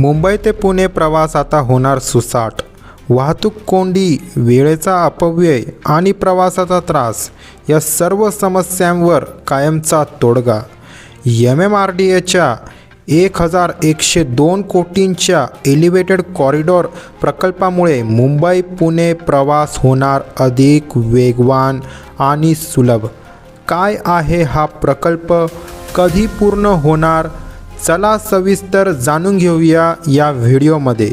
मुंबई ते पुणे प्रवास आता होणार सुसाट. वाहतूक कोंडी वेळेचा अपव्यय आणि प्रवासाचा त्रास या सर्व समस्यांवर कायमचा तोडगा. एम एम आर डी एच्या एक हजार एकशे दोन कोटींच्या एलिव्हेटेड कॉरिडॉर प्रकल्पामुळे मुंबई पुणे प्रवास होणार अधिक वेगवान आणि सुलभ. काय आहे हा प्रकल्प? कधी पूर्ण होणार? चला सविस्तर जाणून घेऊया या व्हिडिओमध्ये.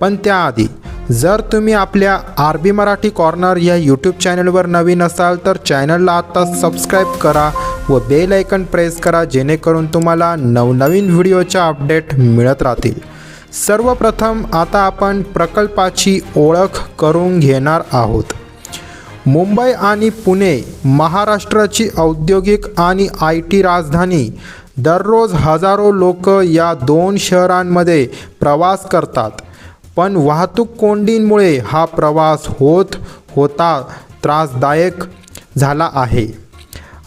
पण त्याआधी जर तुम्ही आपल्या आर बी मराठी कॉर्नर या यूट्यूब चॅनलवर नवीन असाल तर चॅनलला आत्ता सबस्क्राईब करा व बेल आयकन प्रेस करा जेणेकरून तुम्हाला नवनवीन व्हिडिओच्या अपडेट मिळत राहतील. सर्वप्रथम आता आपण प्रकल्पाची ओळख करून घेणार आहोत. मुंबई आणि पुणे महाराष्ट्राची औद्योगिक आणि आय टी राजधानी दररोज हजारो लोक या दोन शहरांमध्ये प्रवास करतात. पण वाहतूक कोंडींमुळे हा प्रवास होत होता त्रासदायक झाला आहे.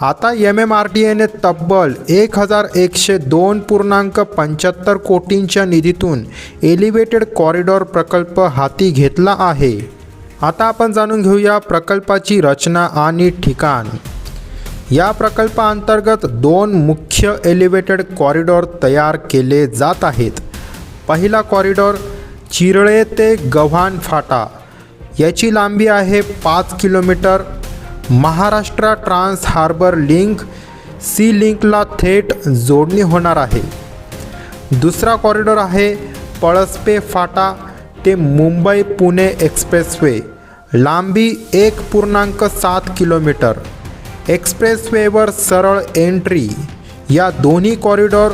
आता एम एम आर टी एने तब्बल एक हजार एकशे दोन पूर्णांक पंच्याहत्तर कोटींच्या निधीतून एलिव्हेटेड कॉरिडॉर प्रकल्प हाती घेतला आहे. आता आपण जाणून घेऊया प्रकल्पाची रचना आणि ठिकाण. या प्रकल्पाअंतर्गत दोन मुख्य एलिव्हेटेड कॉरिडॉर तयार केले जात आहेत. पहिला कॉरिडॉर चिरळे ते गव्हाण फाटा. याची लांबी आहे पाच kilometre. Maharashtra trans harbour link sea लिंकला थेट जोडणी होणार आहे. दुसरा कॉरिडॉर आहे पळसपे फाटा ते मुंबई पुणे एक्सप्रेसवे. लांबी एक पूर्णांक सात किलोमीटर. एक्सप्रेसवेवर सरळ एंट्री. या दोन्ही कॉरिडॉर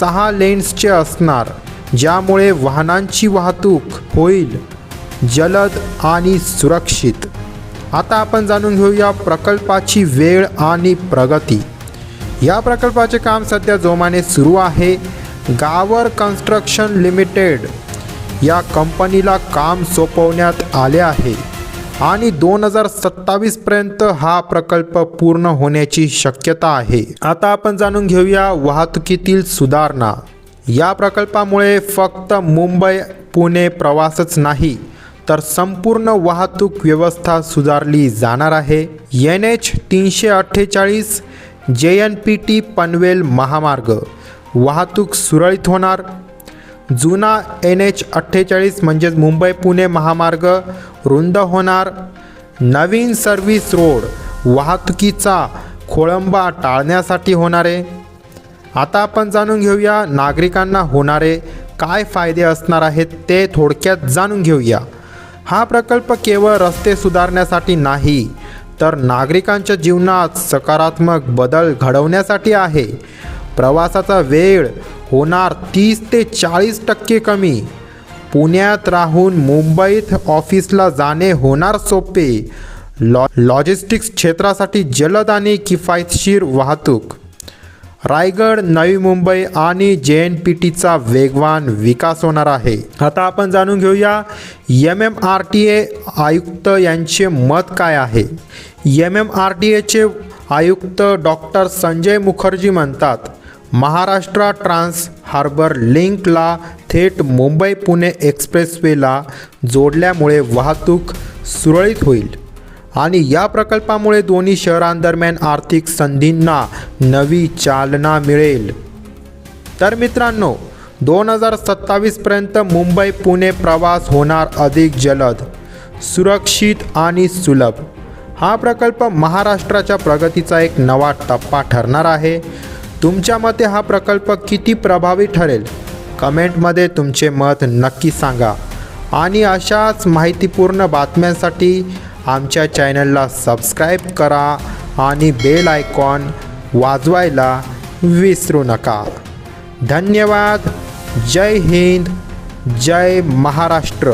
सहा लेन्सचे असणार ज्यामुळे वाहनांची वाहतूक होईल जलद आणि सुरक्षित. आता आपण जाणून घेऊया प्रकल्पाची वेळ आणि प्रगती. या प्रकल्पाचे काम सध्या जोमाने सुरू आहे. गावर कन्स्ट्रक्शन लिमिटेड या कंपनीला काम सोपवण्यात आले आहे. आणि दोन हजार सत्तावीसपर्यंत हा प्रकल्प पूर्ण होण्याची शक्यता आहे. आता आपण जाणून घेऊया वाहतुकीतील सुधारणा. या प्रकल्पामुळे फक्त मुंबई पुणे प्रवासच नाही तर संपूर्ण वाहतूक व्यवस्था सुधारली जाणार आहे. एन एच तीनशे अठ्ठेचाळीस जे एन पी टी पनवेल महामार्ग. वाहतूक सुरळीत होणार जुना एन एच अठ्ठेचाळीस म्हणजेच मुंबई पुणे महामार्ग रुंद होणार. नवीन सर्व्हिस रोड वाहतुकीचा खोळंबा टाळण्यासाठी होणारे आता आपण जाणून घेऊया नागरिकांना होणारे काय फायदे असणार आहेत ते थोडक्यात जाणून घेऊया. हा प्रकल्प केवळ रस्ते सुधारण्यासाठी नाही तर नागरिकांच्या जीवनात सकारात्मक बदल घडवण्यासाठी आहे. प्रवासाचा वेळ होणार तीस ते चाळीस टक्के कमी. पुण्यात राहून मुंबईत ऑफिसला जाणे होणार सोपे. लॉ लॉजिस्टिक्स क्षेत्रासाठी जलद आणि किफायतशीर वाहतूक. रायगड नवी मुंबई आणि जे एन पी टीचा वेगवान विकास होणार आहे. आता आपण जाणून घेऊया M M R T A आयुक्त यांचे मत काय आहे? एम एम आर टी एचे आयुक्त डॉक्टर संजय मुखर्जी म्हणतात महाराष्ट्र ट्रान्स हार्बर लिंकला थेट मुंबई पुणे एक्सप्रेसवेला जोडल्यामुळे वाहतूक सुरळीत होईल. आणि या प्रकल्पामुळे दोन्ही शहरांदरम्यान आर्थिक संधींना नवी चालना मिळेल. तर मित्रांनो दोन हजार सत्तावीसपर्यंत मुंबई पुणे प्रवास होणार अधिक जलद सुरक्षित आणि सुलभ. हा प्रकल्प महाराष्ट्राच्या प्रगतीचा एक नवा टप्पा ठरणार आहे. तुमच्या मते हा प्रकल्प किती प्रभावी ठरेल? कमेंटमध्ये तुमचे मत नक्की सांगा. आणि अशाच माहितीपूर्ण बातम्यांसाठी आमच्या चॅनलला सबस्क्राईब करा आणि बेल आयकॉन वाजवायला विसरू नका. धन्यवाद. जय हिंद. जय महाराष्ट्र.